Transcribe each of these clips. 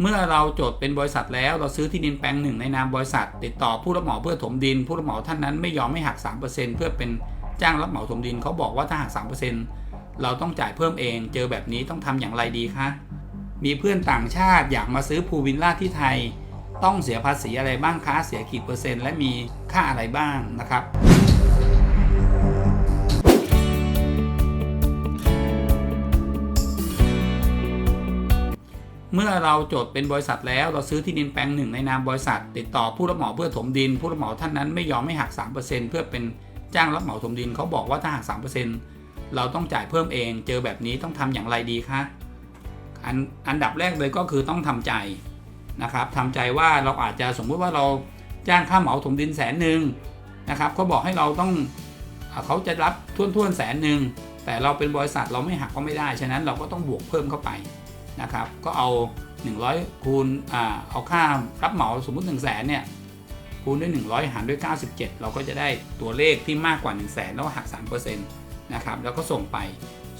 เมื่อเราจดเป็นบริษัทแล้วเราซื้อที่ดินแปลงหนึ่งในนามบริษัท ติดต่อผู้รับเหมาเพื่อถมดิน ผู้รับเหมาท่านนั้นไม่ยอมไม่หัก 3%เพื่อเป็นจ้างรับเหมาถมดินเขาบอกว่าถ้าหัก 3%เราต้องจ่ายเพิ่มเอง เจอแบบนี้ต้องทำอย่างไรดีคะมีเพื่อนต่างชาติอยากมาซื้อพูลวิลล่าที่ไทย ต้องเสียภาษีอะไรบ้างคะเสียกี่เปอร์เซ็นต์และมีค่าอะไรบ้างนะครับ มื่อเราจดเป็นบริษัทแล้วเราซื้อที่ดินแปลงหนึ่งในนามบริษัท ติดต่อผู้รับเหมาเพื่อถมดิน ผู้รับเหมาท่านนั้นไม่ยอมไม่หัก 3%เพื่อเป็นจ้างรับเหมาถมดินเขาบอกว่าถ้าหัก 3%เราต้องจ่ายเพิ่มเอง เจอแบบนี้ต้องทำอย่างไรดีคะอันอันดับแรกเลยก็คือต้องทำใจนะครับทำใจว่าเราอาจจะสมมุติว่าเราจ้างค่าเหมาถมดินแสนหนึ่งนะครับเขาบอกให้เราต้องเขาจะรับท่วนๆแสนหนึ่งแต่เราเป็นบริษัทเราไม่หักก็ไม่ได้ ฉะนั้นเราก็ต้องบวกเพิ่มเข้าไป นะครับ ก็เอา 100 คูณอเอาค่ารับเหมาสมมุติ 1 0 0 0 0แสนเนี่ยคูณด้วย 100 หารด้วย 97 เราก็จะได้ตัวเลขที่มากกว่า 1 0 0 0 0แสนแล้วก็หัก3%นะครับแล้วก็ส่งไป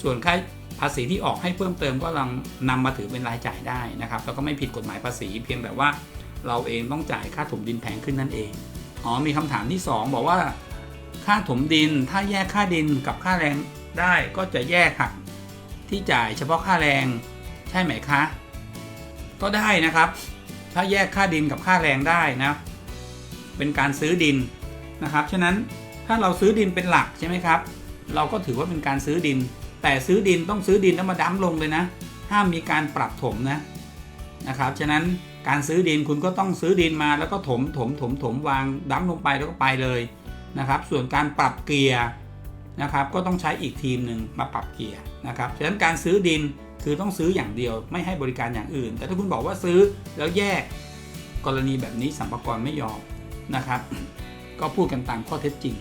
ส่วนค่าภาษีที่ออกให้เพิ่มเติมก็ลังนำมาถือเป็นรายจ่ายได้นะครับ แล้วก็ไม่ผิดกฎหมายภาษี เพียงแต่ว่าเราเองต้องจ่ายค่าถมดินแพงขึ้นนั่นเองอ๋อมีคำถามที่ 2 บอกว่า ค่าถมดินถ้าแยกค่าดินกับค่าแรงได้ก็จะแยกหักที่จ่ายเฉพาะค่าแรง ใช่ไหมคะ ก็ได้นะครับ ถ้าแยกค่าดินกับค่าแรงได้นะ เป็นการซื้อดินนะครับ ฉะนั้นถ้าเราซื้อดินเป็นหลักใช่ไหมครับ เราก็ถือว่าเป็นการซื้อดิน แต่ซื้อดินต้องซื้อดินแล้วมาดั้มลงเลยนะ ห้ามมีการปรับถมนะนะครับ ฉะนั้นการซื้อดินคุณก็ต้องซื้อดินมาแล้วก็ถมถมถมถมวางดั้มลงไปแล้วก็ไปเลยนะครับ ส่วนการปรับเกียร์นะครับ ก็ต้องใช้อีกทีมหนึ่งมาปรับเกียร์นะครับ ฉะนั้นการซื้อดิน คือต้องซื้ออย่างเดียวไม่ให้บริการอย่างอื่น แต่ถ้าคุณบอกว่าซื้อแล้วแยกกรณีแบบนี้สัมภาระไม่ยอมนะครับ ก็พูดกันตามข้อเท็จจริง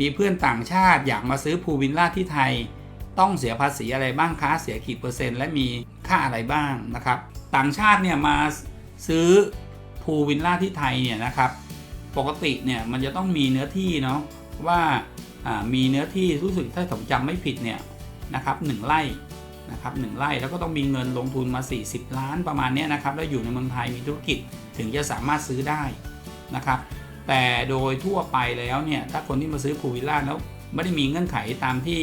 มีเพื่อนต่างชาติอยากมาซื้อพูวิลล่าที่ไทย ต้องเสียภาษีอะไรบ้างคะเสียกี่เปอร์เซ็นต์และมีค่าอะไรบ้างนะครับ ต่างชาติเนี่ยมาซื้อพูวิลล่าที่ไทยเนี่ยนะครับ ปกติเนี่ยมันจะต้องมีเนื้อที่เนาะ ว่ามีเนื้อที่รู้สึกถ้าผมจำไม่ผิดเนี่ยนะครับหนึ่งไร่นะครับหนึ่งไร่แล้วก็ต้องมีเงินลงทุนมา 40 ล้านประมาณนี้นะครับแล้วอยู่ในเมืองไทยมีธุรกิจถึงจะสามารถซื้อได้นะครับแต่โดยทั่วไปแล้วเนี่ยถ้าคนที่มาซื้อพูวิลล่าแล้วไม่ได้มีเงื่อนไขตามที่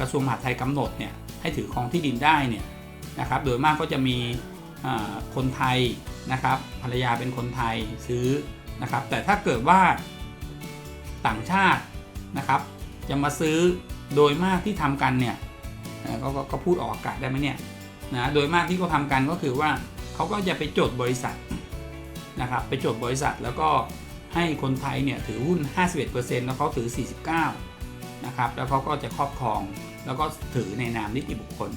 กระทรวงมหาดไทยกำหนดเนี่ยให้ถือครองที่ดินได้เนี่ยนะครับโดยมากก็จะมีคนไทยนะครับภรรยาเป็นคนไทยซื้อนะครับแต่ถ้าเกิดว่า ต่างชาตินะครับ จะมาซื้อโดยมากที่ทำกันเนี่ยก็ก็ก็พูดออกอากาศได้ไหมเนี่ยนะโดยมากที่เขาทำกันก็คือว่าเขาก็จะไปจดบริษัทนะครับไปจดบริษัทแล้วก็ให้คนไทยเนี่ยถือหุ้น 51%แล้วเขาถือ 49นะครับแล้วเขาก็จะครอบครองแล้วก็ถือในนามนิติบุคคล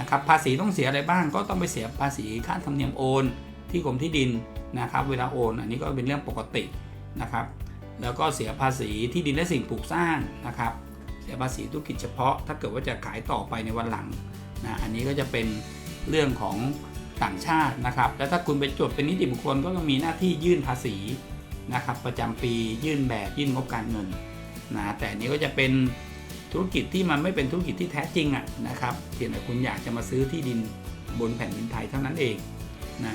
นะครับภาษีต้องเสียอะไรบ้างก็ต้องไปเสียภาษีค่าธรรมเนียมโอน ที่กรมที่ดินนะครับ เวลาโอน อันนี้ก็เป็นเรื่องปกตินะครับ แล้วก็เสียภาษีที่ดินและสิ่งปลูกสร้างนะครับ เสียภาษีธุรกิจเฉพาะ ถ้าเกิดว่าจะขายต่อไปในวันหลังนะอันนี้ก็จะเป็นเรื่องของต่างชาตินะครับ แล้วถ้าคุณไปจดเป็นนิติบุคคลก็ต้องมีหน้าที่ยื่นภาษีนะครับ ประจำปียื่นแบบยื่นงบการเงินนะแต่อันนี้ก็จะเป็นธุรกิจที่มันไม่เป็นธุรกิจที่แท้จริงอะนะครับเพียงแต่คุณอยากจะมาซื้อที่ดินบนแผ่นดินไทยเท่านั้นเองนะ